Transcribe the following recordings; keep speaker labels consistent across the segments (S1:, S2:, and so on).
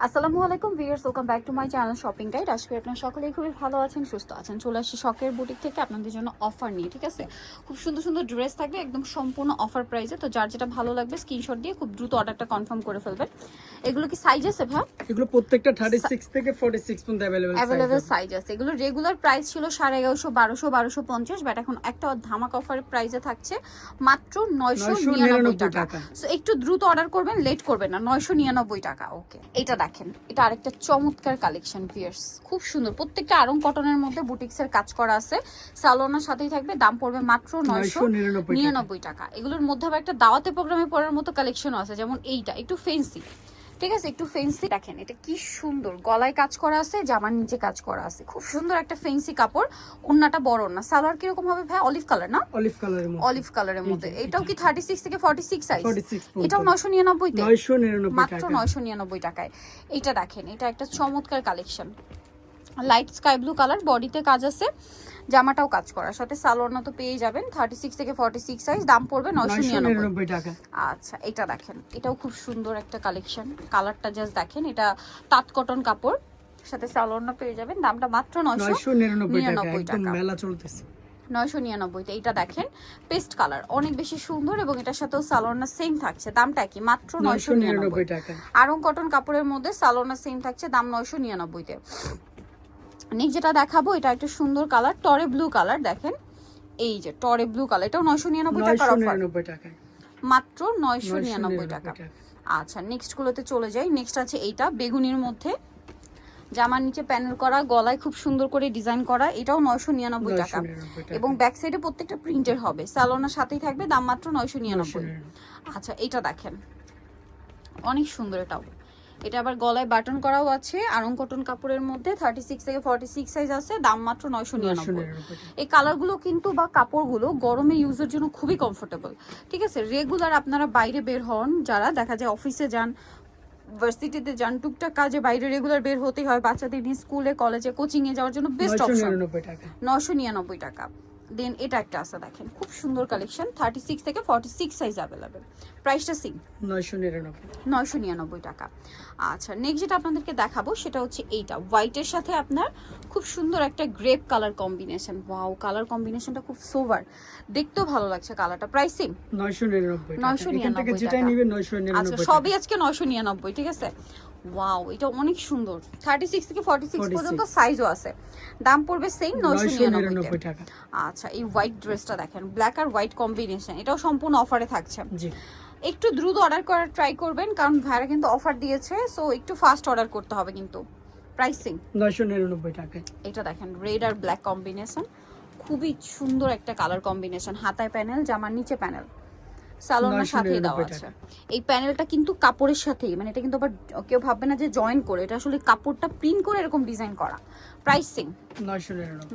S1: আসসালামু আলাইকুম viewers welcome back to my channel shopping guide. আজকে আপনারা সকলেই খুবই ভালো আছেন সুস্থ আছেন। চলে আসছি শখের বুটিক থেকে আপনাদের জন্য অফার নিয়ে ঠিক আছে? খুব সুন্দর সুন্দর ড্রেস থাকবে একদম সম্পূর্ণ অফার প্রাইসে তো যার যেটা ভালো লাগবে স্ক্রিনশট দিয়ে খুব দ্রুত অর্ডারটা কনফার্ম করে ফেলবেন। এগুলো কি সাইজ আছে ভাই
S2: এগুলো প্রত্যেকটা থার্টি সিক্স থেকে ফোর্টি সিক্স পর্যন্ত অ্যাভেলেবেল
S1: অ্যাভেলেবেল সাইজ আছে। এগুলো রেগুলার প্রাইস ছিল সাড়ে এগারোশো বারোশো বারোশো পঞ্চাশ বাট এখন একটা ধামাক অফার প্রাইসে থাকছে মাত্র নয়শো নিরানব্বই টাকা।
S2: টাকা।
S1: সো একটু দ্রুত অর্ডার করবেন লেট করবেন না নয়শো নিরানব্বই টাকা ওকে এটা দেখেন এটা আরেকটা চমৎকার কালেকশন পিয়ার্স খুব সুন্দর। প্রত্যেকটা আরং কটনের মধ্যে বুটিক্সের কাজ করা আছে। সালোনার সাথেই থাকবে দাম পড়বে মাত্র নয়শো
S2: নয়শো নিরানব্বই টাকা।
S1: নিরানব্বই টাকা। এগুলোর মধ্যে আবার একটা দাওয়াতে প্রোগ্রামে পড়ার মতো কালেকশনও আছে যেমন এইটা একটু ফেন্সি ঠিক আছে একটু ফেন্সি দেখেন এটা কি সুন্দর। গলায় কাজ করা আছে জামার নিচে কাজ করা আছে। খুব সুন্দর একটা ফেন্সি কাপড় ওন্নাটা বড় না সালোয়ার কীরকম হবে ভাই? অলিভ কালার না?
S2: অলিভ কালারের মধ্যে।
S1: অলিভ কালারের মধ্যে। এটাও কি থার্টি সিক্স থেকে ফর্টি সিক্স সাইজ
S2: 46
S1: এটাও
S2: পর্যন্ত।
S1: নয়শো নিরানব্বইতে?
S2: নয়শো নিরানব্বই
S1: মাত্র
S2: টাকা।
S1: নয়শো নিরানব্বই টাকায়। এটা দেখেন এটা একটা চমৎকার collection light sky blue colour বডিতে কাজ আছে। জামাটাও কাজ করা। সাথে সালোয়ারনা তো পেয়ে যাবেন থার্টি সিক্স থেকে ফর্টি সিক্স সাইজ দাম পড়বে নয়শো নিরানব্বই।
S2: টাকা।
S1: আচ্ছা এটা দেখেন এটাও খুব সুন্দর একটা কালেকশন কালারটা জাস্ট দেখেন এটা তাঁত কটন কাপড় সাথে সালোয়ারনা পেয়ে যাবেন দামটা মাত্র নয়শো
S2: নিরানব্বই টাকা মেলা চলতেছে।
S1: নয়শো নিরানব্বইতে এটা দেখেন পেস্ট কালার অনেক বেশি সুন্দর এবং এটার সাথেও সালোয়ারনা সেম থাকছে দামটা কি মাত্র নয়শো নিরানব্বই।
S2: টাকা।
S1: আরং কটন কাপড়ের মধ্যে সালোনা সেম থাকছে দাম নয়শো নিরানব্বইতে। নেক্সট যেটা দেখাবো এটা একটা সুন্দর কালার টরে ব্লু কালার দেখেন। এই যে টরে ব্লু কালার এটাও নয়শো নিরানব্বই টাকার অফার মাত্র নয়শো নিরানব্বই টাকা। আচ্ছা নেক্সট গুলোতে চলে যাই। নেক্সট আছে এইটা বেগুনির মধ্যে। জামার নিচে প্যানেল করা গলায় খুব সুন্দর করে ডিজাইন করা এটাও নয়শো নিরানব্বই টাকা। এবং ব্যাক সাইডে প্রত্যেকটা প্রিন্টের হবে। স্যালোনার সাথেই থাকবে দাম মাত্র নয়শো নিরানব্বই। আচ্ছা এটা দেখেন। অনেক সুন্দর এটাও। এটা আবার গলায় বাটন করাও আছে আরং কটন কাপড়ের মধ্যে থার্টি সিক্স থেকে ফর্টি সিক্স সাইজ আছে দাম মাত্র নয়শো নিরানব্বই। এই কালারগুলো কিন্তু বা কাপড়গুলো গরমে ইউজের জন্য খুবই কমফোর্টেবল ঠিক আছে? রেগুলার আপনারা বাইরে বের হন যারা দেখা যায় অফিসে যান ভার্সিটিতে যান টুকটাক কাজে বাইরে রেগুলার বের হতেই হয়। বাচ্চাদের নিয়ে স্কুলে কলেজে কোচিংয়ে যাওয়ার জন্য বেস্ট অপশন নশো নিরানব্বই টাকা। দেন এটা একটা আছে দেখেন। খুব সুন্দর কালেকশন থার্টি সিক্স থেকে ফর্টি সিক্স সাইজ অ্যাভেলেবেল প্রাইসটা সিম
S2: নয়শো নিরানব্বই।
S1: নয়শো নিরানব্বই টাকা। আচ্ছা নেক্সট যেটা আপনাদেরকে দেখাবো সেটা হচ্ছে এইটা। হোয়াইটের সাথে আপনার খুব সুন্দর একটা grape colour combination wow colour কম্বিনেশনটা খুব সোভার দেখতেও ভালো লাগছে কালারটা প্রাইসিং
S2: নয়শো নিরানব্বই টাকা।
S1: নয়শো নিরানব্বই। আচ্ছা সবই আজকে নয়শো নিরানব্বই ঠিক আছে? ওয়াও এটা অনেক সুন্দর। থার্টি সিক্স থেকে ফর্টি সিক্স
S2: 46
S1: পর্যন্ত সাইজও আছে। দাম পড়বে সেম নয়শো
S2: নয়শো
S1: নিরানব্বই
S2: নিরানব্বই টাকা।
S1: আচ্ছা এই হোয়াইট ড্রেসটা দেখেন ব্ল্যাক আর হোয়াইট কম্বিনেশন এটাও সম্পূর্ণ অফারে থাকছে।
S2: জি।
S1: একটু দ্রুত অর্ডার করার ট্রাই করবেন কারণ ভাইরা কিন্তু অফার দিয়েছে সো একটু ফাস্ট অর্ডার করতে হবে কিন্তু। প্রাইসিং
S2: নয়শো নিরানব্বই টাকায়।
S1: এটা দেখেন রেড আর ব্ল্যাক কম্বিনেশন খুবই সুন্দর একটা কালার কম্বিনেশন হাতায় প্যানেল জামার নিচে প্যানেল সালোনার
S2: 999
S1: সাথেই দেওয়া আছে। এই প্যানেলটা কিন্তু কাপড়ের সাথেই মানে এটা কিন্তু আবার কেউ ভাববে না যে জয়েন করে এটা আসলে কাপড়টা প্রিন্ট করে এরকম ডিজাইন করা। প্রাইসিং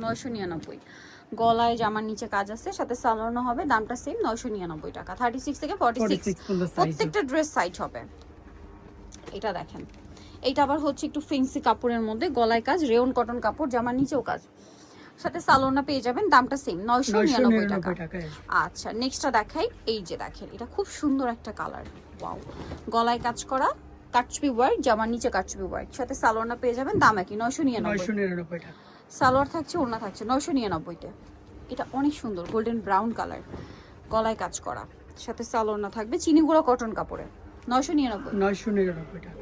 S2: নয়শো নিরানব্বই।
S1: গলায় জামার নিচে কাজ আছে সাথে সালোয়ারও হবে দামটা সেম নয়শো নিরানব্বই টাকা। থার্টি সিক্স থেকে ফর্টি সিক্স প্রত্যেকটা ড্রেস সাইজ হবে। এটা দেখেন। এইটা আবার হচ্ছে একটু ফেন্সি কাপড়ের মধ্যে গলায় কাজ রেয়ন কটন কাপড় জামার নিচেও কাজ। সাথে সালোনা পেয়ে যাবেন দামটা সেম নয়শো নিরানব্বই টাকা। আচ্ছা নেক্সটটা দেখাই এই যে দেখেন এটা খুব সুন্দর একটা কালার ওয়াও গলায় কাজ করা কাটচুপি ওয়ার্ক জামার নিচে কাটচুপি ওয়ার্ক সাথে সালোনা পেয়ে যাবেন দাম একই নয়শো নিরানব্বই।
S2: টাকা।
S1: সালোয়ার থাকছে ওড়না থাকছে নয়শো নিরানব্বইতে। এটা অনেক সুন্দর গোল্ডেন ব্রাউন কালার গলায় কাজ করা। সাথে সালোয়ার থাকবে চিনি গুঁড়ো কটন কাপড়ে। নয়শো নিরানব্বই।
S2: নয়শো নিরানব্বই টাকা।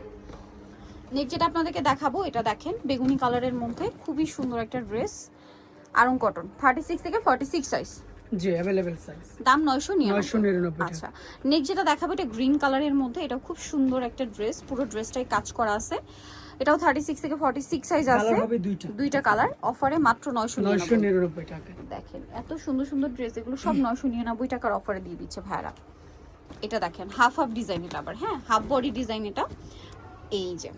S1: নেক্সট যেটা আপনাদেরকে দেখাবো এটা দেখেন বেগুনি কালারের মধ্যে খুবই সুন্দর একটা dress Aarong cotton thirty six থেকে ফর্টি সিক্স সাইজ
S2: জি অ্যাভেলেবেল সাইজ
S1: দাম নয়শো
S2: নয়শো
S1: নিরানব্বই
S2: নিরানব্বই টাকা।
S1: আচ্ছা নেক্সট যেটা দেখাবো এটা গ্রিন কালারের মধ্যে এটা খুব সুন্দর একটা ড্রেস পুরো ড্রেসটাই কাজ করা আছে। এটাও থার্টি সিক্স থেকে ফর্টি সিক্স সাইজ আছে
S2: দুইটা।
S1: দুইটা কালার অফারে মাত্র নয়শো
S2: নয়শো
S1: নিরানব্বই
S2: নিরানব্বই টাকা।
S1: দেখেন এত সুন্দর সুন্দর ড্রেস এগুলো সব নয়শো নিরানব্বই টাকার অফারে দিয়ে দিচ্ছে ভাইরা। এটা দেখেন হাফ হাফ ডিজাইন এটা আবার হ্যাঁ? হাফ বডি ডিজাইন এটা এই যে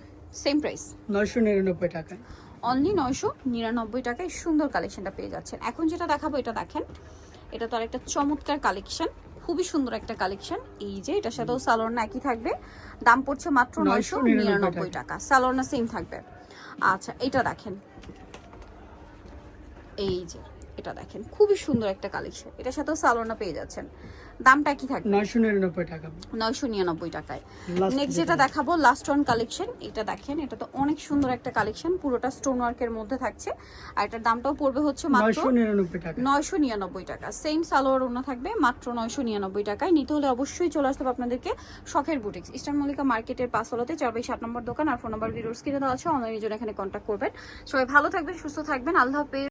S1: সেম প্রাইস
S2: নয়শো নিরানব্বই টাকায়।
S1: অনলি নয়শো নিরানব্বই টাকায় সুন্দর কালেকশনটা পেয়ে যাচ্ছেন। এখন যেটা দেখাবো এটা দেখেন। এটা তো আর একটা চমৎকার কালেকশন খুবই সুন্দর একটা কালেকশন এই যে এটার সাথেও সালোয়ারনা একই থাকবে। দাম পড়ছে মাত্র নয়শো নিরানব্বই টাকা। সালোয়ারনা সেম থাকবে। আচ্ছা এটা দেখেন। এই যে এটা দেখেন খুবই সুন্দর একটা কালেকশন এটার সাথেও সালোয়ারনা পেয়ে যাচ্ছেন। দামটা কি থাকবে?
S2: নয়শো নিরানব্বই টাকা।
S1: নয়শো নিরানব্বই টাকায়। নেক্সট যেটা দেখাবো লাস্ট ওয়ান কালেকশন এটা দেখেন এটা তো অনেক সুন্দর একটা কালেকশন পুরোটা স্টোন ওয়ার্কের মধ্যে থাকছে। আর এটার দামটাও পড়বে হচ্ছে মাত্র
S2: নয়শো নিরানব্বই টাকা।
S1: নয়শো নিরানব্বই টাকা। সেম সালোয়ার ওনা থাকবে মাত্র নয়শো নিরানব্বই টাকায়। নিতে হলে অবশ্যই চলে আসতে হবে আপনাদেরকে শখের বুটিক্স ইস্টার্ন মল্লিকা মার্কেটের পাঁচতলাতে চার বাই সাত নম্বর দোকান আর ফোন নাম্বার ভিডিওস কিনে দেওয়া আছে অনলাইনের জন্য এখানে কন্ট্যাক্ট করবেন। সবাই ভালো থাকবেন সুস্থ থাকবেন। আল্লাহ হাফেজ।